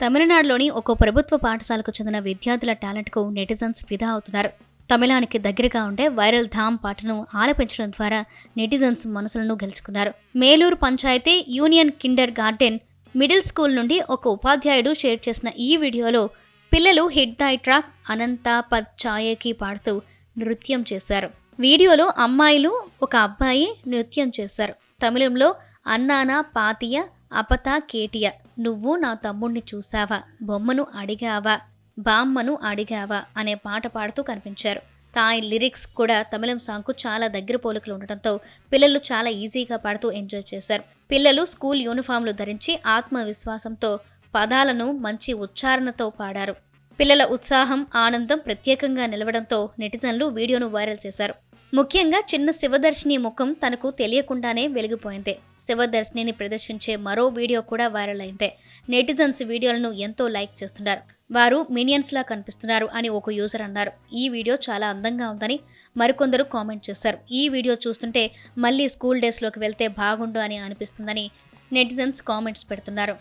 తమిళనాడులోని ఒక ప్రభుత్వ పాఠశాలకు చెందిన విద్యార్థుల టాలెంట్కు నెటిజన్స్ ఫిదా అవుతున్నారు. తమిళానికి దగ్గరగా ఉండే వైరల్ ధామ్ పాటను ఆలపించడం ద్వారా నెటిజన్స్ మనసులను గెలుచుకున్నారు. Melur panchayat union kindergarten middle school నుండి ఒక ఉపాధ్యాయుడు షేర్ చేసిన ఈ వీడియోలో పిల్లలు హిట్ దై ట్రాక్ అనంత పద్ ఛాయకి పాడుతూ నృత్యం చేశారు. వీడియోలో అమ్మాయిలు ఒక అబ్బాయి నృత్యం చేశారు. తమిళంలో అన్నానా పాతియ అపత కేటియ నువ్వు నా తమ్ముణ్ణి చూసావా బొమ్మను అడిగావా? బామ్మను అడిగావా? అనే పాట పాడుతూ కనిపించారు. తాయి లిరిక్స్ కూడా తమిళం సాంగ్కు చాలా దగ్గర పోలికలు ఉండటంతో పిల్లలు చాలా ఈజీగా పాడుతూ ఎంజాయ్ చేశారు. పిల్లలు స్కూల్ యూనిఫామ్లు ధరించి ఆత్మవిశ్వాసంతో పదాలను మంచి ఉచ్చారణతో పాడారు. పిల్లల ఉత్సాహం ఆనందం ప్రత్యేకంగా నిలవడంతో నెటిజన్లు వీడియోను వైరల్ చేశారు. ముఖ్యంగా చిన్న శివదర్శిని ముఖం తనకు తెలియకుండానే వెలిగిపోయింది. శివదర్శిని ప్రదర్శించే మరో వీడియో కూడా వైరల్ అయింది. నెటిజన్స్ వీడియోలను ఎంతో లైక్ చేస్తున్నారు. వారు మినియన్స్లా కనిపిస్తున్నారు అని ఒక యూజర్ అన్నారు. ఈ వీడియో చాలా అందంగా ఉందని మరికొందరు కామెంట్ చేశారు. ఈ వీడియో చూస్తుంటే మళ్ళీ స్కూల్ డేస్లోకి వెళ్తే బాగుండు అని అనిపిస్తుందని నెటిజన్స్ కామెంట్స్ పెడుతున్నారు.